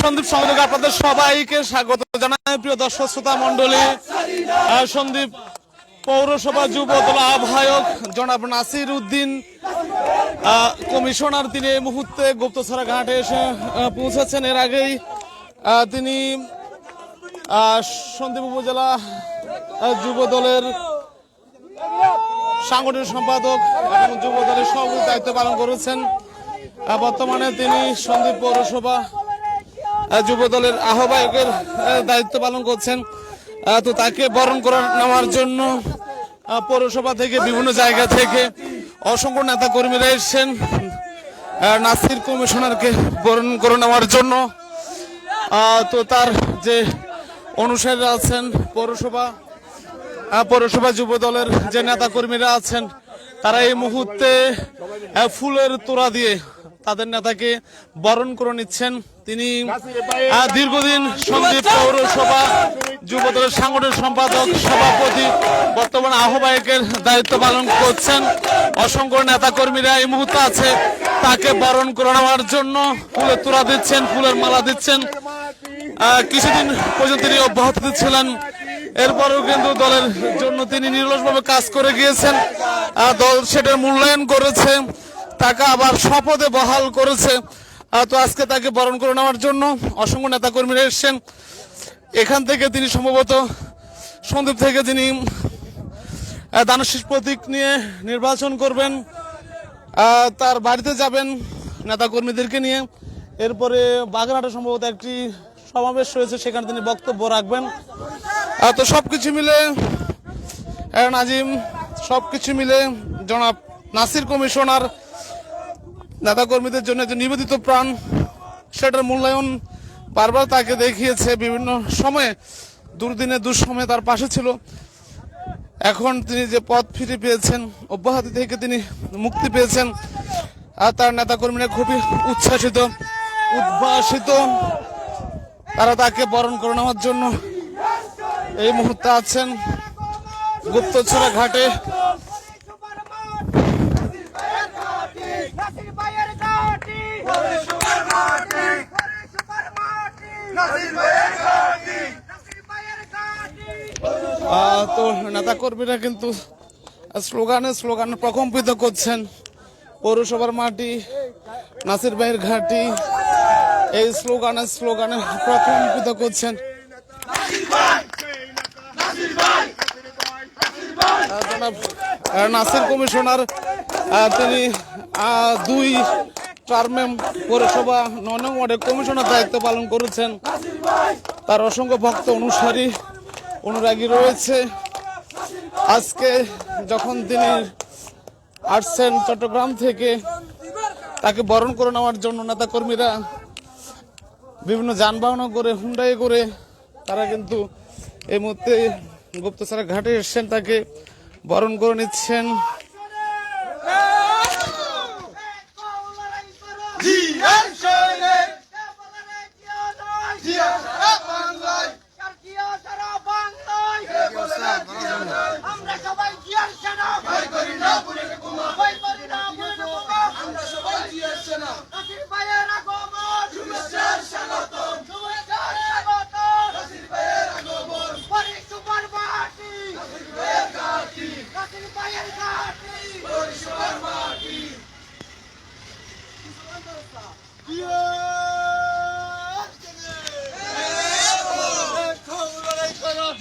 সন্দীপ সমদক আপনাদের সবাইকে স্বাগত জানাই। প্রিয় দর্শক, শ্রোতা মন্ডলী সন্দীপ পৌরসভা যুব দল আহ্বায়ক জনাব নাসির উদ্দিন কমিশনার তিনি এই মুহূর্তে গুপ্তছড়া ঘাটে এসে পৌঁছেছেন। এর আগেই তিনি সন্দীপ উপজেলা যুব দলের সাংগঠনিক সম্পাদক এবং যুব দলের সভাপতি দায়িত্ব পালন করেছেন। বর্তমানে তিনি সন্দীপ পৌরসভা যুব দলের আহ্বায়কের দায়িত্ব পালন করছেন। তো তাকে বরণ করে নেওয়ার জন্য পৌরসভা থেকে বিভিন্ন জায়গা থেকে অসংখ্য নেতা কর্মীরা এসেছেন নাসির কমিশনারকে বরণ করে নেওয়ার জন্য। তো তার যে অনুসারীরা আছেন, পৌরসভা পৌরসভা যুব দলের যে নেতা কর্মীরা আছেন, তারা এই মুহূর্তে ফুলের তোড়া দিয়ে তাদের নেতাকে বরণ করে নিচ্ছেন। তিনি দীর্ঘদিন সন্দীপ পৌরসভা যুব দলের সাংগঠনিক সম্পাদক সভাপতি বর্তমান আহ্বায়কের দায়িত্ব পালন করছেন। অসংখ্য নেতা কর্মীরা এই মুহূর্তে আছে। তাকে বরণ করে নেওয়ার জন্য ফুলের তোড়া দিচ্ছেন ফুলের মালা দিচ্ছেন। কিছুদিন পর্যন্ত তিনি অব্যাহত ছিলেন। এরপরেও কিন্তু দলের জন্য তিনি নিরলসভাবে কাজ করে গিয়েছেন। দল সেটার মূল্যায়ন করেছে। তাকে আবার শপথে বহাল করেছে। তো আজকে তাকে বরণ করে নেওয়ার জন্য অসংখ্য নেতা কর্মীরা এসছেন। এখান থেকে তিনি সম্ভবত সন্দীপ থেকে তিনি দানশীষ প্রতীক নিয়ে নির্বাচন করবেন। তার বাড়িতে যাবেন নেতা কর্মীদেরকে নিয়ে। এরপরে বাগেরহাটে সম্ভবত একটি সমাবেশ রয়েছে, সেখানে তিনি বক্তব্য রাখবেন। তো সব কিছু মিলে নাজিম সব কিছু মিলে জনাব নাসির কমিশনার নেতা কর্মীদের জন্য যে নিবেদিত প্রাণ, সেটার মূল্যায়ন বারবার তাকে দেখিয়েছে বিভিন্ন সময়ে। দুর্দিনে দুঃসময়ে তার পাশে ছিল। এখন তিনি যে পথ ফিরে পেয়েছেন, অব্যাহতি থেকে তিনি মুক্তি পেয়েছেন, আর তার নেতা কর্মীরা খুবই উচ্ছ্বাসিত, উদ্ভাসিত। তারা তাকে বরণ করে নেওয়ার জন্য এই মুহূর্তে আছেন। গুপ্তছড়া ঘাটে নাসির ভাইয়ের ঘাটি ওরে সুপার মাটি ওরে সুপার মাটি নাসির ভাইয়ের ঘাটি নাসির ভাইয়ের ঘাটি আহ, তো নেতা কর্মীরা কিন্তু স্লোগানে স্লোগানে প্রকম্পিত করছেন। পৌরসভার মাটি, নাসির ভাইয়ের ঘাটি, এই স্লোগানে স্লোগানে প্রকম্পিত করছেন। জনাব নাসির কমিশনার তিনি দুই টার্মে পৌরসভা নয় নং ওয়ার্ডের কমিশনার দায়িত্ব পালন করেছেন। তার অসংখ্য ভক্ত অনুসারী অনুরাগী রয়েছে। আজকে যখন তিনি আসছেন চট্টগ্রাম থেকে, তাকে বরণ করে নেওয়ার জন্য নেতা কর্মীরা বিভিন্ন যানবাহন করে, হুন্ডাই করে, তারা কিন্তু এই মুহূর্তে গুপ্তচরা ঘাটে এসছেন, তাকে বরণ করে নিচ্ছেন।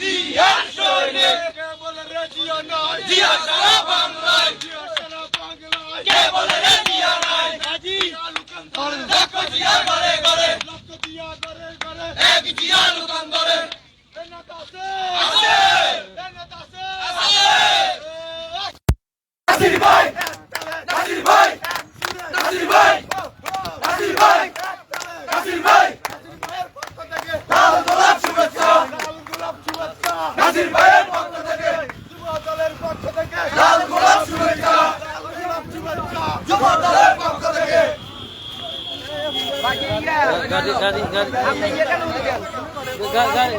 জিয়ার সৈনিক কে বলে রে জিয়া জিয়া সারা বাংলায় জিয়া সারা বাংলায় কে বলে রে জিয়া নাই আজি লুকান্তর লক্ষ জিয়া ঘরে ঘরে লক্ষ জিয়া ঘরে ঘরে এক জিয়া লুকান্তরে এনাতা আছে আছে এনাতা আছে আছে নাসির ভাই নাসির ভাই নাসির ভাই নাসির ভাই নাসির ভাই লাল গোলাপ শুভেচ্ছা লাল গোলাপ শুভেচ্ছা নাসির ভাইয়ের পক্ষ থেকে যুব দলের পক্ষ থেকে লাল গোলাপ শুভেচ্ছা লাল গোলাপ শুভেচ্ছা যুব দলের পক্ষ থেকে গাড়ি